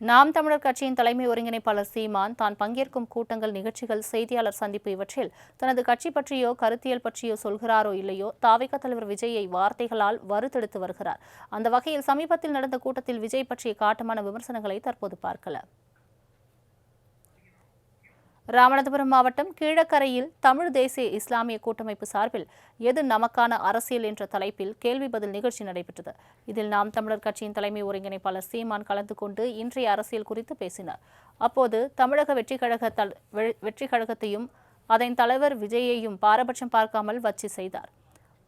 நாம் தமிழர் கட்சியின் தலைமை ஒருங்கிணைப்பாளர் சீமான் தான் பங்கேற்கும் கூட்டங்கள் நிகழ்ச்சிகள் செய்தியாளர் சந்திப்பு இவற்றில் தனது கட்சி பற்றியோ கருத்தியல் பற்றியோ சொல்கிறாரோ இல்லையோ தாவிக தலைவர் விஜயை வார்த்தைகளால் வறுத்தெடுத்து வருகிறார். அந்த வகையில் சமீபத்தில் நடந்த கூட்டத்தில் விஜய் பற்றிய காட்டமான விமர்சனங்களை தற்போது பார்க்கலாம். ராமநாதபுரம் மாவட்டம் கீழக்கரையில் தமிழ் தேசிய இஸ்லாமிய கூட்டமைப்பு சார்பில் எது நமக்கான அரசியல் என்ற தலைப்பில் கேள்வி பதில் நிகழ்ச்சி நடைபெற்றது. இதில் நாம் தமிழர் கட்சியின் தலைமை ஒருங்கிணைப்பாளர் சீமான் கலந்து கொண்டு இன்றைய அரசியல் குறித்து பேசினார். அப்போது தமிழக வெற்றி கழக தல் வெ- வெற்றி கழகத்தையும் அதன் தலைவர் விஜயையும் பாரபட்சம் பார்க்காமல் வச்சு செய்தார்.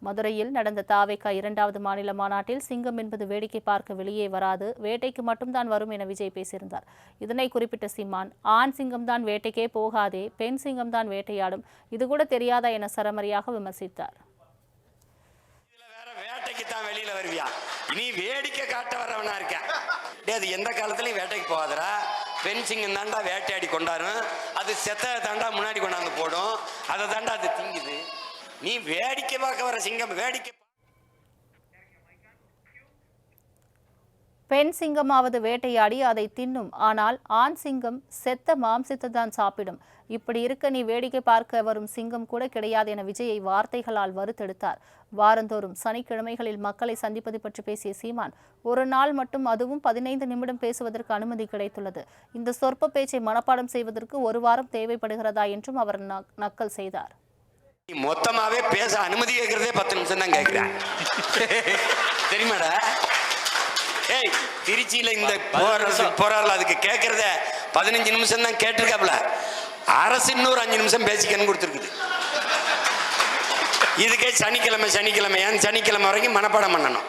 மதுரையில் நடந்த தாவேக்கா இரண்டாவது மாநில மாநாட்டில் சிங்கம் என்பது வேடிக்கை பார்க்க வெளியே வராது வேட்டைக்கு மட்டும்தான் வரும் என விஜய் பேசியிருந்தார். இதனை குறிப்பிட்ட சீமான் ஆண் சிங்கம் தான் வேட்டைக்கே போகாதே பெண் சிங்கம் தான் வேட்டையாடும் இது கூட தெரியாதா என சரமரியாக விமர்சித்தார். வெளியில வருவியா? நீ வேடிக்கை காட்ட வரவனா இருக்க அது எந்த காலத்துலயும் வேட்டைக்கு போகாதரா பெண் சிங்கம் தாண்டா வேட்டையாடி கொண்டாரும் அது செத்த தாண்டா முன்னாடி கொண்டாந்து போடும். அதை தாண்டா அது திங்குது. நீ வேடிக்கை பார்க்க வர சிங்கம் வேடிக்கை பெண் சிங்கமாவது வேட்டையாடி அதை தின்னும். ஆனால் ஆண் சிங்கம் செத்த மாம்சத்தை தான் சாப்பிடும். இப்படி இருக்க நீ வேடிக்கை பார்க்க வரும் சிங்கம் கூட கிடையாது என விஜயை வார்த்தைகளால் வறுத்தெடுத்தார். வாரந்தோறும் சனிக்கிழமைகளில் மக்களை சந்திப்பது பற்றி பேசிய சீமான் ஒரு நாள் மட்டும் அதுவும் பதினைந்து நிமிடம் பேசுவதற்கு அனுமதி கிடைத்துள்ளது. இந்த சொற்ப பேச்சை மனப்பாடம் செய்வதற்கு ஒரு வாரம் தேவைப்படுகிறதா என்றும் அவர் நக்- நக்கல் செய்தார். மொத்தமாவே பேச அனுமதி கேட்கறதே பத்து நிமிஷம் தான் கேட்கிறேன் தெரியுமாடா? ஏய் திருச்சியில இந்த போராட போராடல அதுக்கு கேட்கறத பதினஞ்சு நிமிஷம் தான் கேட்டிருக்காப்ல. அரசு இன்னொரு அஞ்சு நிமிஷம் பேசிக்கன்னு கொடுத்துருக்குது. இதுக்கே சனிக்கிழமை சனிக்கிழமை ஏன் சனிக்கிழமை வரைக்கும் மனப்பாடம் பண்ணணும்.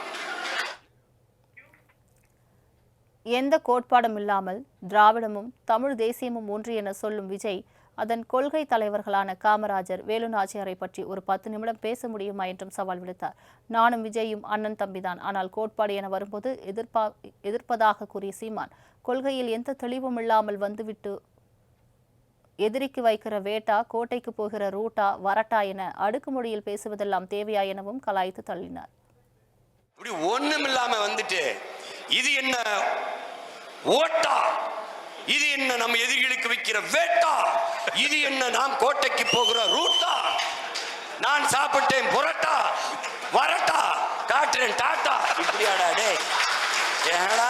எந்த கோட்பாடும் இல்லாமல் திராவிடமும் தமிழ் தேசியமும் ஒன்று என சொல்லும் விஜய் அதன் கொள்கை தலைவர்களான காமராஜர் வேலு நாச்சியாரை பற்றி ஒரு பத்து நிமிடம் பேச முடியுமா என்றும் சவால் விடுத்தார். நானும் விஜயும் அண்ணன் தம்பிதான். ஆனால் கோட்பாடு என வரும்போது எதிர்ப்பா எதிர்ப்பதாக கூறிய சீமான் கொள்கையில் எந்த தெளிவும் இல்லாமல் வந்துவிட்டு எதிரிக்கு வைக்கிற வேட்டா கோட்டைக்கு போகிற ரூட்டா வரட்டா என அடுக்குமொழியில் பேசுவதெல்லாம் தேவையா எனவும் கலாய்த்து தள்ளினார். இப்படி ஒண்ணும் இல்லாம வந்துட்டு இது என்ன ஓட்டா? இது என்ன நம்ம எதிரிகளுக்கு வைக்கிற வேட்டா? இது என்ன நாம் கோட்டைக்கு போகிற ரூட்டா? நான் சாப்பிட்டேன் புரட்டா வரட்டா காட்டுறேன் டாட்டா. இப்படியாடா டே ஏடா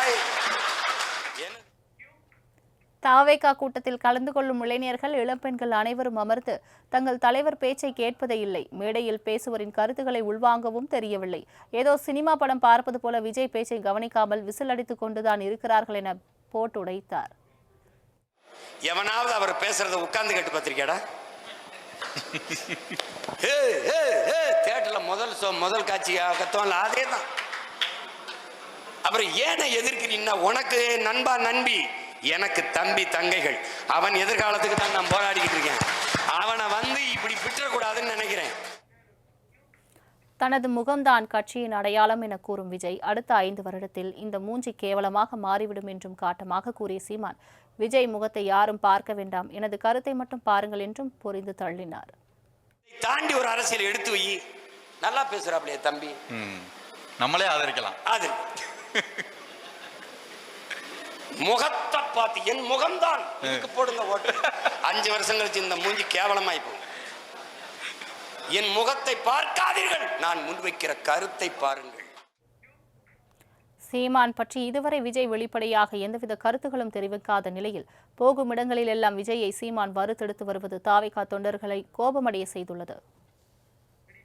தாவேகா கூட்டத்தில் கலந்து கொள்ளும் இளைஞர்கள் இளம்பெண்கள் அனைவரும் அமர்ந்து தங்கள் தலைவர் பேச்சை கேட்பதே இல்லை. மேடையில் பேசுவரின் கருத்துக்களை உள்வாங்கவும் தெரியவில்லை. ஏதோ சினிமா படம் பார்ப்பது போல விஜய் பேச்சை கவனிக்காமல் விசில் அடித்துக் கொண்டுதான் இருக்கிறார்கள் என போட்டுடைத்தார். எவனாவது அவர் பேசுறத உட்கார்ந்து கேட்டு பார்த்திருக்கியாடா தேட்டர்ல முதல் முதல் காட்சி கத்தோம்ல அதே தான் அப்புறம் ஏனை எதிர்க்கிறீன்னா உனக்கு நண்பா நண்பி எனக்கு தம்பி தங்கைகள். அவன் எதிர்காலத்துக்கு தான் நான் போராடிக்கிட்டு இருக்கேன். அவனை வந்து இப்படி விட்டுறக்கூடாதுன்னு நினைக்கிறேன். தனது முகம்தான் கட்சியின் அடையாளம் என கூறும் விஜய் அடுத்த ஐந்து வருடத்தில் இந்த மூஞ்சி கேவலமாக மாறிவிடும் என்றும் காட்டமாக கூறிய சீமான் விஜய் முகத்தை யாரும் பார்க்க வேண்டாம் எனது கருத்தை மட்டும் பாருங்கள் என்றும் புரிந்து தள்ளினார். தாண்டி ஒரு அரசியல் எடுத்து வை. நல்லா பேசுறாப்லையே தம்பி. நம்மளே ஆதரிக்கலாம். அது முகத்தை பார்த்து என் முகம்தான். இதுக்கு போடுங்க ஓட்டு. அஞ்சு வருஷம் கழிச்சு இந்த மூஞ்சி கேவலமாய் போகும் என் முகத்தை பார்க்காதீர்கள். நான் முன்வைக்கிற கருத்தை பாருங்கள். சீமான் பற்றி இதுவரை விஜய் வெளிப்படையாக எந்தவித கருத்துகளும் தெரிவிக்காத நிலையில் போகும் இடங்களிலெல்லாம் விஜயை சீமான் வறுத்தெடுத்து வருவது தாவைக்கா தொண்டர்களை கோபமடைய செய்துள்ளது.